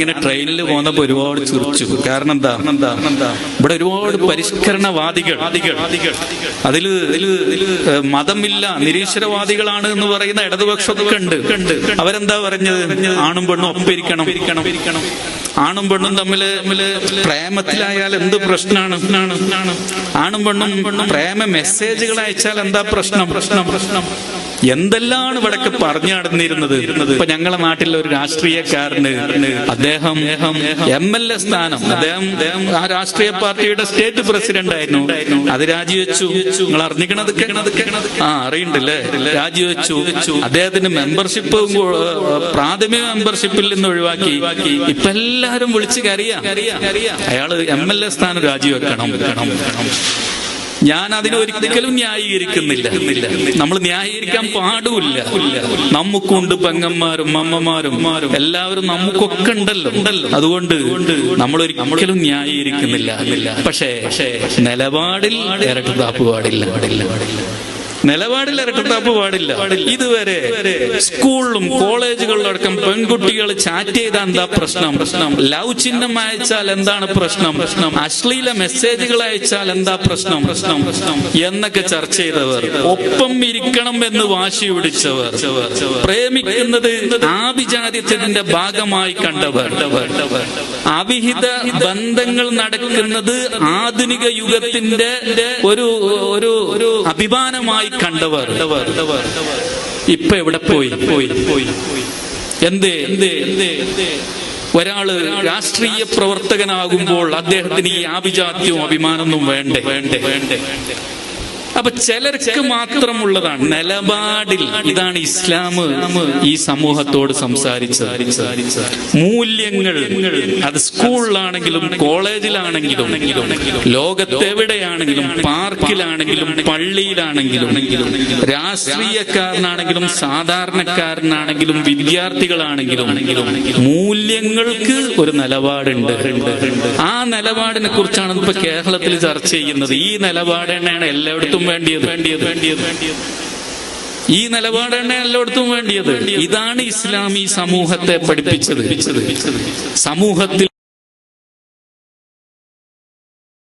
ഇങ്ങനെ ട്രെയിനിൽ പോകുന്നപ്പോ ഒരുപാട് ചിരിച്ചു. കാരണം എന്താ? എന്താ ഇവിടെ ഒരുപാട് പരിഷ്കരണവാദികൾ. ഏഹ്, മതമില്ല നിരീശ്വരവാദികളാണ് എന്ന് പറയുന്ന ഇടതുപക്ഷമൊക്കെ ഉണ്ട്. അവരെന്താ പറഞ്ഞത്? ആണും പെണ്ണും ഒപ്പിരിക്കണം ആണും പെണ്ണും തമ്മിൽ പ്രേമത്തിലായാൽ എന്ത് പ്രശ്നമാണ് ആണ് പെണ്ണും പ്രേമ മെസ്സേജുകൾ അയച്ചാൽ എന്താ പ്രശ്നം പ്രശ്നം പ്രശ്നം? എന്തെല്ലാം ഇവിടൊക്കെ പറഞ്ഞു നടന്നിരുന്നത്? ഇപ്പൊ ഞങ്ങളെ നാട്ടിലെ ഒരു രാഷ്ട്രീയക്കാരന് അദ്ദേഹം എം എൽ എ സ്ഥാനം. അദ്ദേഹം ആ രാഷ്ട്രീയ പാർട്ടിയുടെ സ്റ്റേറ്റ് പ്രസിഡന്റ് ആയിരുന്നു. അത് രാജിവെച്ചു. നിങ്ങൾ അറിഞ്ഞിക്കണത് ആ അറിയണ്ടല്ലേ? രാജിവെച്ചു. അദ്ദേഹത്തിന്റെ മെമ്പർഷിപ്പ് പ്രാഥമിക മെമ്പർഷിപ്പിൽ നിന്ന് ഒഴിവാക്കി. ഇപ്പൊ എല്ലാരും വിളിച്ച് കറിയാ അയാൾ എം എൽ എ സ്ഥാനം രാജിവെക്കണം. വെക്കണം ഞാൻ അതിനെ ഒരിക്കലും ന്യായീകരിക്കുന്നില്ല. നമ്മൾ ന്യായീകരിക്കാൻ പാടില്ല നമുക്കുണ്ട് പെങ്ങന്മാരും അമ്മമാരും. എല്ലാവരും നമുക്കൊക്കെ ഉണ്ടല്ലോ. അതുകൊണ്ട് നമ്മൾ ഒരിക്കലും ന്യായീകരിക്കുന്നില്ല. പക്ഷേ നിലപാടിൽ ഇരട്ടുതാപ്പ് പാടില്ല പാടില്ല പാടില്ല. നിലപാടിൽ ഇരട്ടത്താപ്പ് പാടില്ല. ഇതുവരെ സ്കൂളിലും കോളേജുകളിലും അടക്കം പെൺകുട്ടികൾ ചാറ്റ് ചെയ്താൽ എന്താ പ്രശ്നം? പ്രശ്നം? ലവ് ചിഹ്നം അയച്ചാൽ എന്താണ് പ്രശ്നം? പ്രശ്നം? അശ്ലീല മെസ്സേജുകൾ അയച്ചാൽ എന്താ പ്രശ്നം? പ്രശ്നം പ്രശ്നം? എന്നൊക്കെ ചർച്ച ചെയ്തവർ ഒപ്പം ഇരിക്കണം എന്ന് വാശി പിടിച്ചവർ പ്രേമിക്കുന്നത് ആഭിജാത്യത്തിന്റെ ഭാഗമായി കണ്ടവർ. അവിഹിത ബന്ധങ്ങൾ നടക്കുന്നത് ആധുനിക യുഗത്തിന്റെ ഒരു ഒരു ഒരു അഭിമാനമായി കണ്ടവർ. ഇപ്പൊ എവിടെ പോയി? പോയി പോയി എന്തേ? എന്തേ ഒരാൾ രാഷ്ട്രീയ പ്രവർത്തകനാകുമ്പോൾ അദ്ദേഹത്തിന് ഈ ആഭിജാത്യവും അഭിമാനമൊന്നും വേണ്ടേ വേണ്ടേ വേണ്ടേ? അപ്പൊ ചിലർക്ക് മാത്രമുള്ളതാണ്. നിലപാടിൽ ഇതാണ് ഇസ്ലാം ഈ സമൂഹത്തോട് സംസാരിച്ചത്. മൂല്യങ്ങൾ അത് സ്കൂളിലാണെങ്കിലും കോളേജിലാണെങ്കിലും ലോകത്തെവിടെയാണെങ്കിലും പാർക്കിലാണെങ്കിലും പള്ളിയിലാണെങ്കിലും രാഷ്ട്രീയക്കാരനാണെങ്കിലും സാധാരണക്കാരനാണെങ്കിലും വിദ്യാർത്ഥികളാണെങ്കിലും മൂല്യങ്ങൾക്ക് ഒരു നിലപാടുണ്ട്. ആ നിലപാടിനെ കുറിച്ചാണ് ഇപ്പൊ കേരളത്തിൽ ചർച്ച ചെയ്യുന്നത്. ഈ നിലപാട് തന്നെയാണ് എല്ലായിടത്തും വേണ്ടിയത്. വേണ്ടിയത് വേണ്ടിയത് വേണ്ടിയത് ഈ നിലപാട് തന്നെ എല്ലായിടത്തും വേണ്ടിയത്. ഇതാണ് ഇസ്ലാമി സമൂഹത്തെ പഠിപ്പിച്ചത്. സമൂഹത്തിൽ